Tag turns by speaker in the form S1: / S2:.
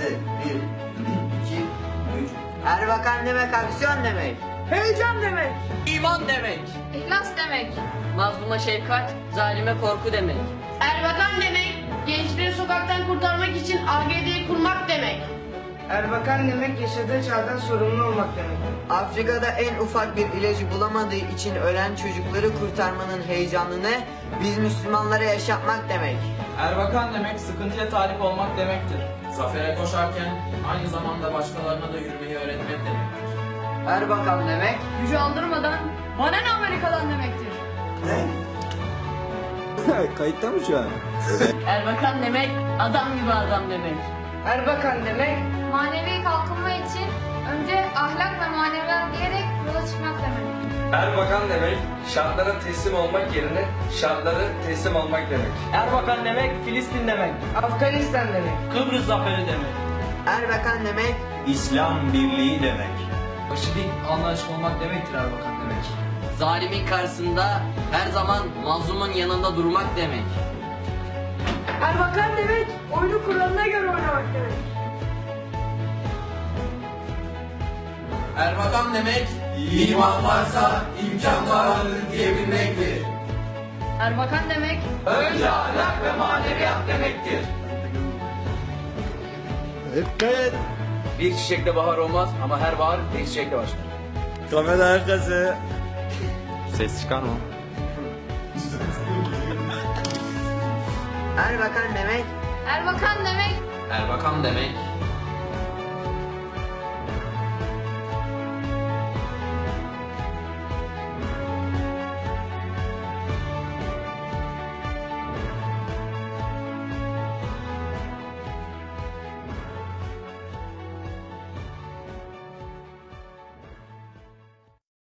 S1: Hazır. Bir, iki, üç.
S2: Erbakan demek aksiyon demek.
S3: Heyecan demek.
S4: İman demek.
S5: İhlas demek.
S4: Mazluma şefkat, zalime korku demek.
S6: Erbakan demek, gençleri sokaktan kurtarmak için AGD'yi kurmak demek.
S3: Erbakan demek yaşadığı çağdan sorumlu olmak demek.
S2: Afrika'da en ufak bir ilacı bulamadığı için ölen çocukları kurtarmanın heyecanını biz Müslümanlara yaşatmak demek.
S7: Erbakan demek sıkıntıya talip olmak demektir.
S8: Zafere koşarken aynı zamanda başkalarına da yürümeyi öğretmek demektir.
S2: Erbakan demek
S5: Gücü aldırmadan bana ne Amerika'dan demektir.
S9: Kayıtta mı şu an?
S4: Erbakan demek, adam gibi adam demek.
S3: Erbakan demek
S5: Manevi kalkınma için önce ahlak ve maneviyat diyerek.
S10: Erbakan demek şartlara teslim olmak yerine şartları teslim olmak demek.
S7: Erbakan demek Filistin demek.
S3: Afganistan demek.
S7: Kıbrıs zaferi demek.
S2: Erbakan demek
S9: İslam birliği demek.
S7: Başı dik anlaşık olmak demektir Erbakan demek.
S4: Zalimin karşısında her zaman mazlumun yanında durmak demek.
S3: Erbakan demek oyunu kuralına göre oynamak demek.
S8: Erbakan demek iman varsa imkan vardır diyebilmektir.
S5: Erbakan demek
S8: Önce ahlak ve maneviyat demektir.
S9: Evet.
S8: Bir çiçekle bahar olmaz ama her bahar bir çiçekle başlar.
S9: Kamera arkası. Ses çıkar mı?
S2: Erbakan demek
S5: Erbakan demek
S8: Erbakan demek